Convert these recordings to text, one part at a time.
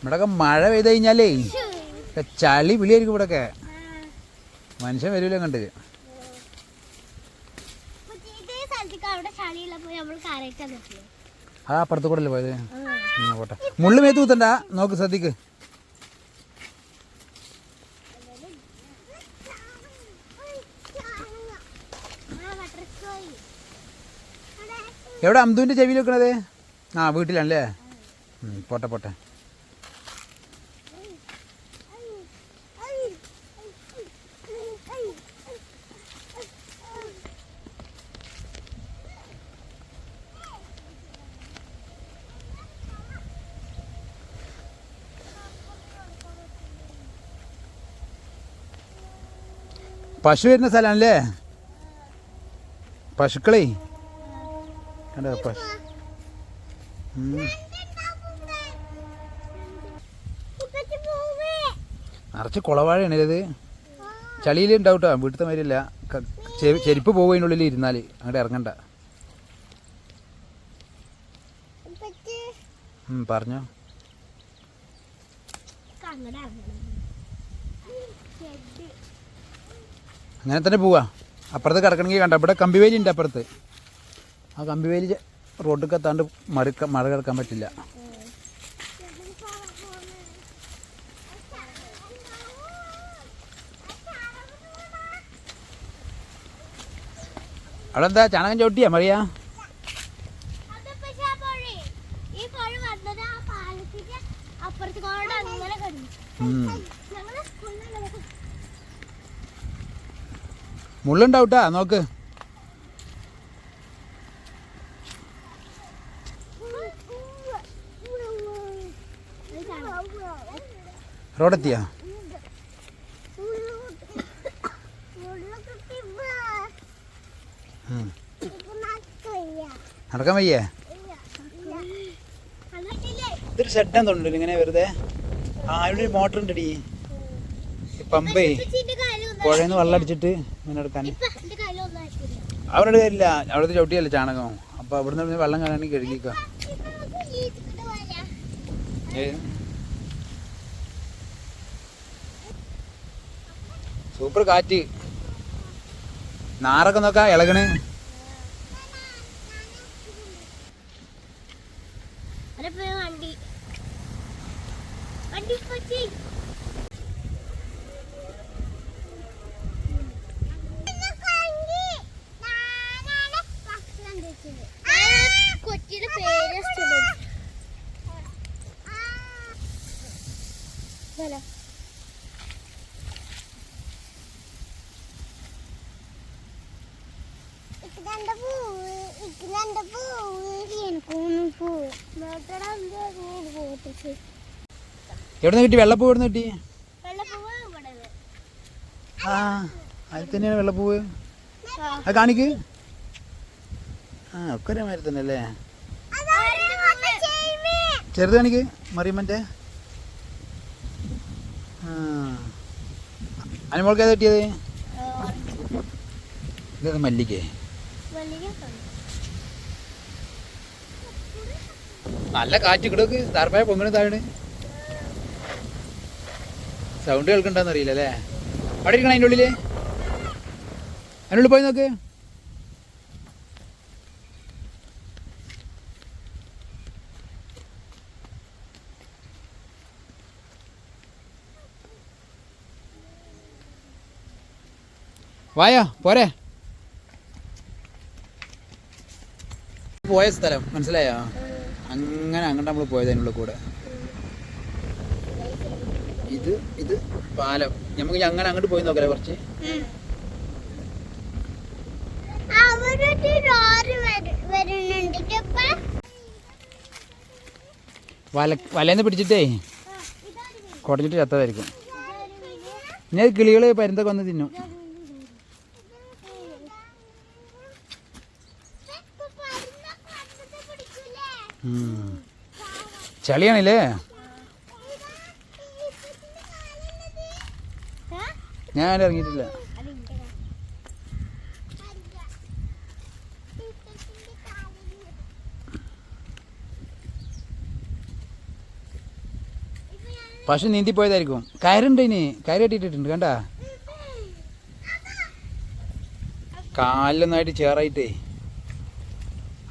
ഇവിടെയൊക്കെ മഴ പെയ്ത് കഴിഞ്ഞാലേ ചളി വിളിയായിരിക്കും ഇവിടെയൊക്കെ മനുഷ്യൻ വരൂല കണ്ട് ഇതേ സ്ഥലത്തേക്ക് അവിടെ ചളിയുള്ളപ്പോ നമ്മൾ കരയിട്ടാ നിൽക്കുന്നത് ആ അപ്പുറത്ത് കൂടെ അല്ലേ പോയത് പോട്ടെ. മുള്ളു മേത്ത് കുത്തണ്ട? നോക്ക് ശ്രദ്ധിക്ക്. എവിടെ അമ്പുവിന്റെ ചെവിയിൽ വെക്കണത്? ആ വീട്ടിലാണല്ലേ പോട്ടെ പോട്ടെ. പശു വരുന്ന സ്ഥലമാണല്ലേ പശുക്കളേ. കണ്ടോ പശു. നിറച്ച് കുളവാഴയാണ് ഇത്? ചളിയിൽ ഉണ്ടാവും കേട്ടോ വീട്ടിലത്തെ ചെ- ചെരുപ്പ് പോവുകയുള്ളിൽ ഇരുന്നാൽ അങ്ങോട്ട് ഇറങ്ങണ്ട. പറഞ്ഞോ. അങ്ങനെ തന്നെ പോവാ. അപ്പുറത്ത് കിടക്കണമെങ്കിൽ കണ്ട. ഇവിടെ കമ്പിവേലി ഉണ്ട് അപ്പുറത്ത്. ആ കമ്പിവേലി റോഡിൽ എത്താണ്ട് മറി മഴ കിടക്കാൻ പറ്റില്ല. അവിടെ എന്താ ചാണകം ചവിട്ടിയാ മറിയാ? അപ്പുറത്ത് അങ്ങനെ മുള്ളുണ്ടാവട്ടാ നോക്ക്. റോഡെത്തിയാ. നടക്കാൻ വയ്യേ? ഇതൊരു ഷെഡാൻ തോന്നുന്നുണ്ട് ഇങ്ങനെ വെറുതെ. ആ ഇവിടെ മോട്ടർ ഉണ്ടടി. പമ്പേ. പുഴയിൽ വെള്ളം അടിച്ചിട്ട് ഇങ്ങനെ എടുക്കാൻ. അവരുടെ കാര്യമില്ല അവിടുത്തെ ചവിട്ടിയല്ലേ ചാണകം? അപ്പൊ അവിടുന്ന് പറഞ്ഞ വെള്ളം കാണാണെങ്കിൽ കഴുകിക്ക. സൂപ്പർ കാറ്റ്. നാറൊക്കെ നോക്കാ ഇളകണ് വണ്ടി വണ്ടി പറ്റി കൊച്ചിയുടെ പേര് സ്റ്റുഡന്റ് ഹലോ ഇക്കിരണ്ട പൂവ് ഇക്കിരണ്ട പൂവ് എനിക്കൊന്നും പൂവ് നോക്കടാ എന്താ പൂവ് പോട്ടിച്ച് എവിടെ കിട്ടി? വെള്ളപ്പൂ എവിടെ കിട്ടി? വെള്ളപ്പൂവ് ആ അതിൽ തന്നെയാണ് വെള്ളപ്പൂവ്. അത് കാണിക്ക്. ആ ഒക്കെ ഒരേ മാതിരി തന്നെ അല്ലേ ചെറുത് കാണിക്ക് മറിയമ്മന്റെ. ആ. അനുമോൾക്ക് ഏതാ കിട്ടിയത്? ഇതേത് മല്ലിക്കേ നല്ല കാറ്റ് കിടക്ക് തറപ്പായ പൊങ്ങണ താഴെ സൗണ്ട് കേൾക്കണ്ടെന്ന് അറിയില്ല അല്ലേ? അവിടെ ഇരിക്കണം അതിന്റെ ഉള്ളിൽ. അതിനുള്ളിൽ പോയി നോക്ക്. വായോ പോരെ. പോയ സ്ഥലം മനസ്സിലായോ? അങ്ങനെ അങ്ങോട്ട് നമ്മൾ പോയത് അതിനുള്ള കൂടെ. ഇത് ഇത് പാലം. നമുക്ക് അങ്ങനെ അങ്ങോട്ട് പോയി നോക്കല്ലേ കുറച്ച്. വല വലേന്ന് പിടിച്ചിട്ടേ കുടഞ്ഞിട്ട് ചത്തതായിരിക്കും. ഞാൻ കിളികൾ പരുന്തൊക്കെ വന്ന് തിന്നും. ചളിയാണില്ലേ? ഞാൻ ഇറങ്ങിയിട്ടില്ല. പക്ഷെ നീന്തി പോയതായിരിക്കും. കയറുണ്ട് ഇനി. കയറ് കെട്ടിയിട്ടുണ്ട് കണ്ട? കാലിലൊന്നായിട്ട് ചേറായിട്ടേ.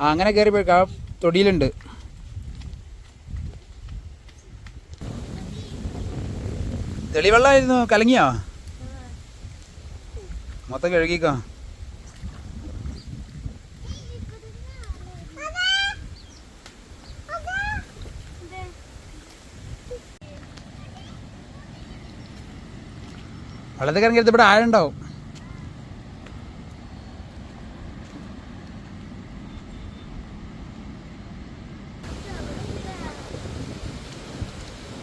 ആ അങ്ങനെ കയറി പോയി തൊടിയിലുണ്ട്. തെളിവെള്ളമായിരുന്നു കലങ്ങിയോ? മൊത്തം കഴുകിക്കോ. വെള്ളത്തിൽ ഇറങ്ങിയത് ഇവിടെ ആഴുണ്ടാവും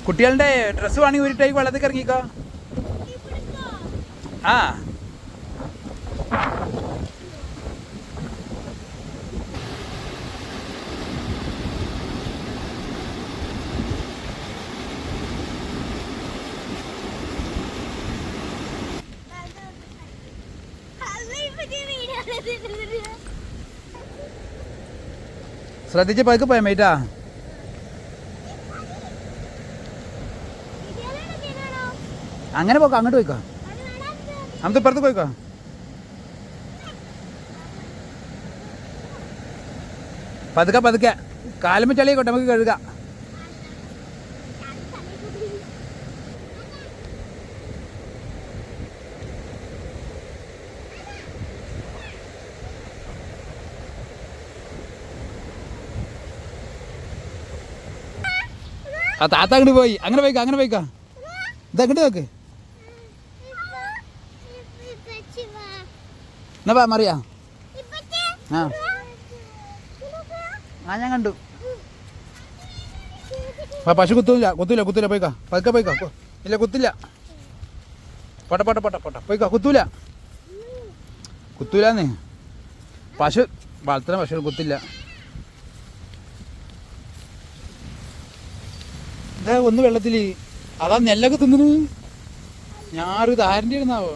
കുട്ടികളുടെ ഡ്രസ്സ് വേണമെങ്കിൽ ഒരു വെള്ളത്തിൽ ഇറങ്ങിക്കോ ആ. ശ്രദ്ധിച്ച് പതുക്കെ പോയാ മേറ്റാ അങ്ങനെ പോക്കോ അങ്ങോട്ട് പോയിക്കോ. നമുക്ക് ഇപ്പുറത്ത് പോയിക്കോ. പതുക്കെ പതുക്കെ. കാലുമ്പ് ചളിയൊക്കെ നമുക്ക് കഴുകാം. ആ താത്ത അങ്ങോട്ട് പോയി. അങ്ങനെ പോയിക്കോ അങ്ങനെ പോയിക്കോ. ഇത് അങ്ങോട്ട് നോക്ക്. എന്നാ മറിയാ? ആ. ആ ഞാൻ കണ്ടു. ആ പശു കുത്തൂല കുത്തൂല കുത്തൂല പോയിക്കാ. പതുക്കെ പോയിക്കോ. ഇല്ല കുത്തില്ല. പോട്ടെ പോട്ടെ പോട്ടെ പൊട്ട. പോയിക്കോ കുത്തൂല. കുത്തൂലെന്നേ. പശു വളർത്തുന്ന പശു കുത്തില്ല. ഇതാ ഒന്ന് വെള്ളത്തിൽ അതാ നെല്ലൊക്കെ തിന്നു ഞാറ് ധാരണ ഇരുന്നാവോ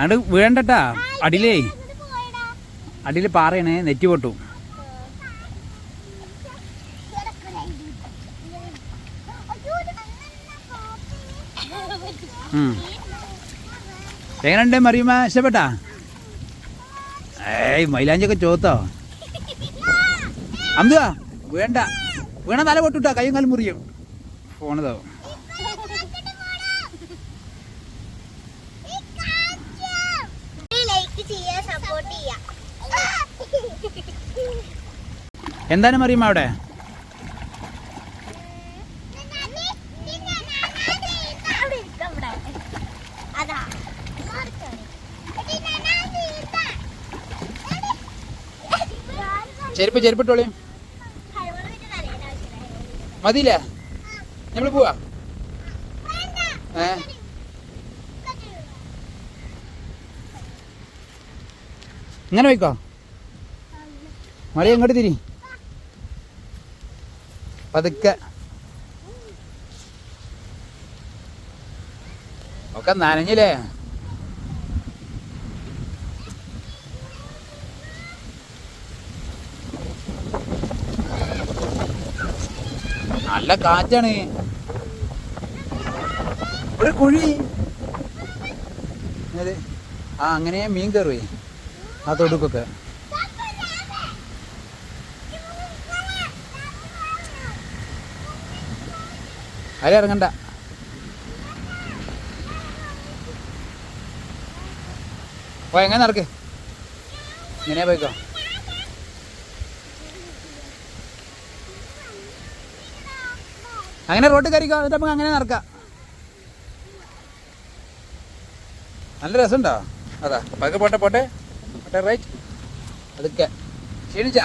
അങ്ങോട്ട് വീഴണ്ടട്ടാ. അടിയിലേ. അടിയിൽ പാറയണേ നെറ്റ് പൊട്ടു. എങ്ങനെയുണ്ട് മറിയുമ്മ? ഇഷ്ടപ്പെട്ടാ? ഏയ് മൈലാഞ്ചൊക്കെ ചോത്തോ. അന്തുവാ വേണ്ട വീണ തല പൊട്ടുട്ടാ കയ്യും കാലും മുറിയും. ഫോണതോ എന്താണ് മറിയുമ്മ അവിടെ? ചെരുപ്പ് ചെരുപ്പിട്ടോളി. മതിയില്ലേ? നമ്മൾ പോവാ. ഏ? ഇങ്ങനെ പോയിക്കോ. മറിയ എങ്ങോട്ട് തിരി. പതുക്കെ. ഒക്കെ നനഞ്ഞില്ലേ? നല്ല കാറ്റാണ്. ഒരു കുഴി? ആ അങ്ങനെ മീൻ കയറുവേ. ആ തൊടുക്കൊക്കെ. അല്ല ഇറങ്ങണ്ട. ഓ എങ്ങനെ നടക്ക്? ഇങ്ങനെ പോയിക്കോ. അങ്ങനെ റോട്ട് കയറിക്കോ എന്നിട്ട് നമുക്ക് അങ്ങനെ നടക്കാം. നല്ല രസമുണ്ടോ? അതാ പതുക്കെ പോട്ടെ പോട്ടെ. പോട്ടെ റൈറ്റ് അതൊക്കെ ക്ഷീണിച്ചാ?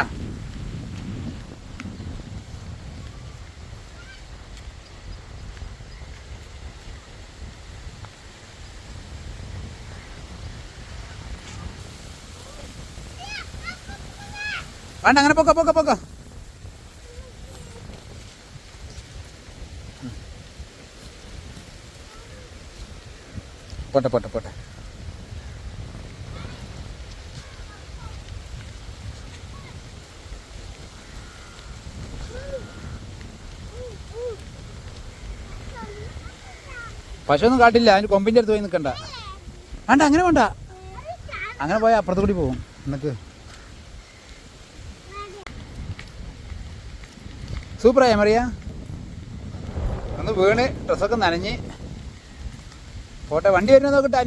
വേണ്ട അങ്ങനെ പൊക്ക പൊക്ക പൊക്ക. പോട്ടെ പോട്ടെ പോട്ടെ. പശുവൊന്നും കാട്ടില്ല അതിന് കൊമ്പിന്റെ അടുത്ത് പോയി നിൽക്കണ്ട വേണ്ട അങ്ങനെ വേണ്ട. അങ്ങനെ പോയാൽ അപ്പുറത്ത് കൂടി പോകും. നിനക്ക് സൂപ്പറായ മറിയ. ഒന്ന് വീണ് ഡ്രസ്സൊക്കെ നനഞ്ഞ്. പോട്ടെ വണ്ടി വരുന്നത് നോക്കട്ടെ